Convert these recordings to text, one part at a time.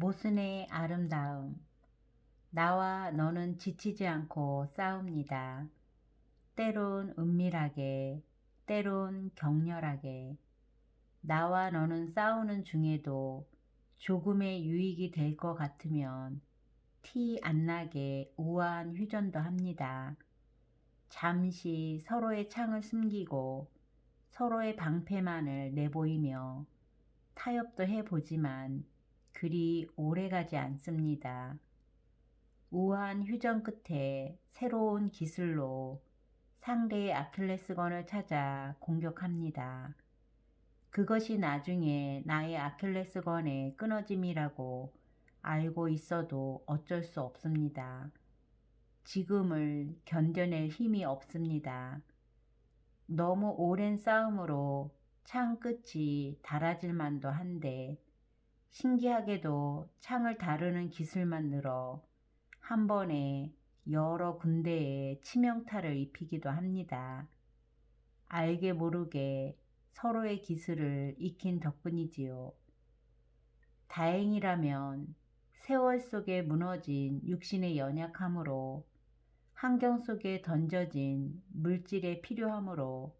모순의 아름다움. 나와 너는 지치지 않고 싸웁니다. 때론 은밀하게, 때론 격렬하게. 나와 너는 싸우는 중에도 조금의 유익이 될 것 같으면 티 안 나게 우아한 휴전도 합니다. 잠시 서로의 창을 숨기고 서로의 방패만을 내보이며 타협도 해보지만 그리 오래가지 않습니다. 우아한 휴전 끝에 새로운 기술로 상대의 아킬레스건을 찾아 공격합니다. 그것이 나중에 나의 아킬레스건의 끊어짐이라고 알고 있어도 어쩔 수 없습니다. 지금을 견뎌낼 힘이 없습니다. 너무 오랜 싸움으로 창 끝이 달아질 만도 한데 신기하게도 창을 다루는 기술만 늘어 한 번에 여러 군데에 치명타를 입히기도 합니다. 알게 모르게 서로의 기술을 익힌 덕분이지요. 다행이라면 세월 속에 무너진 육신의 연약함으로 환경 속에 던져진 물질의 필요함으로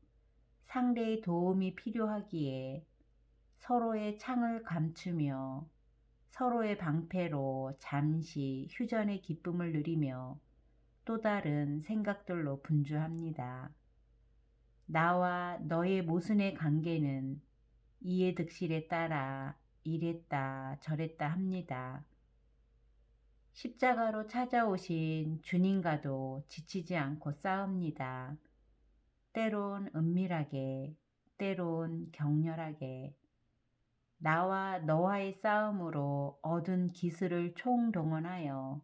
상대의 도움이 필요하기에 서로의 창을 감추며 서로의 방패로 잠시 휴전의 기쁨을 누리며 또 다른 생각들로 분주합니다. 나와 너의 모순의 관계는 이해 득실에 따라 이랬다 저랬다 합니다. 십자가로 찾아오신 주님과도 지치지 않고 싸웁니다. 때론 은밀하게, 때론 격렬하게, 나와 너와의 싸움으로 얻은 기술을 총동원하여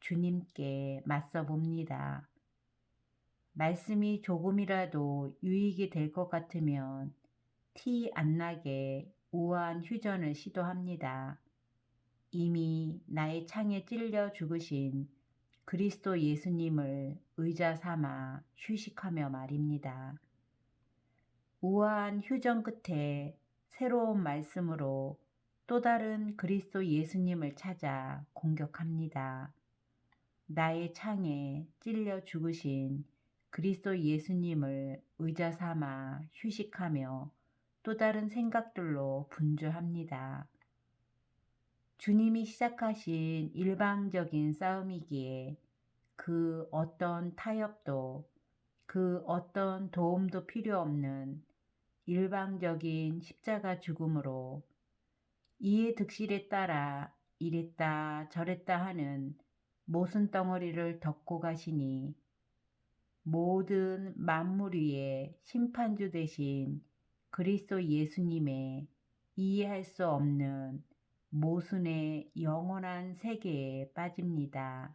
주님께 맞서 봅니다. 말씀이 조금이라도 유익이 될 것 같으면 티 안 나게 우아한 휴전을 시도합니다. 이미 나의 창에 찔려 죽으신 그리스도 예수님을 의자 삼아 휴식하며 말입니다. 우아한 휴전 끝에 새로운 말씀으로 또 다른 그리스도 예수님을 찾아 공격합니다. 나의 창에 찔려 죽으신 그리스도 예수님을 의자 삼아 휴식하며 또 다른 생각들로 분주합니다. 주님이 시작하신 일방적인 싸움이기에 그 어떤 타협도 그 어떤 도움도 필요 없는 일방적인 십자가 죽음으로 이해 득실에 따라 이랬다 저랬다 하는 모순 덩어리를 덮고 가시니 모든 만물 위에 심판주 대신 그리스도 예수님의 이해할 수 없는 모순의 영원한 세계에 빠집니다.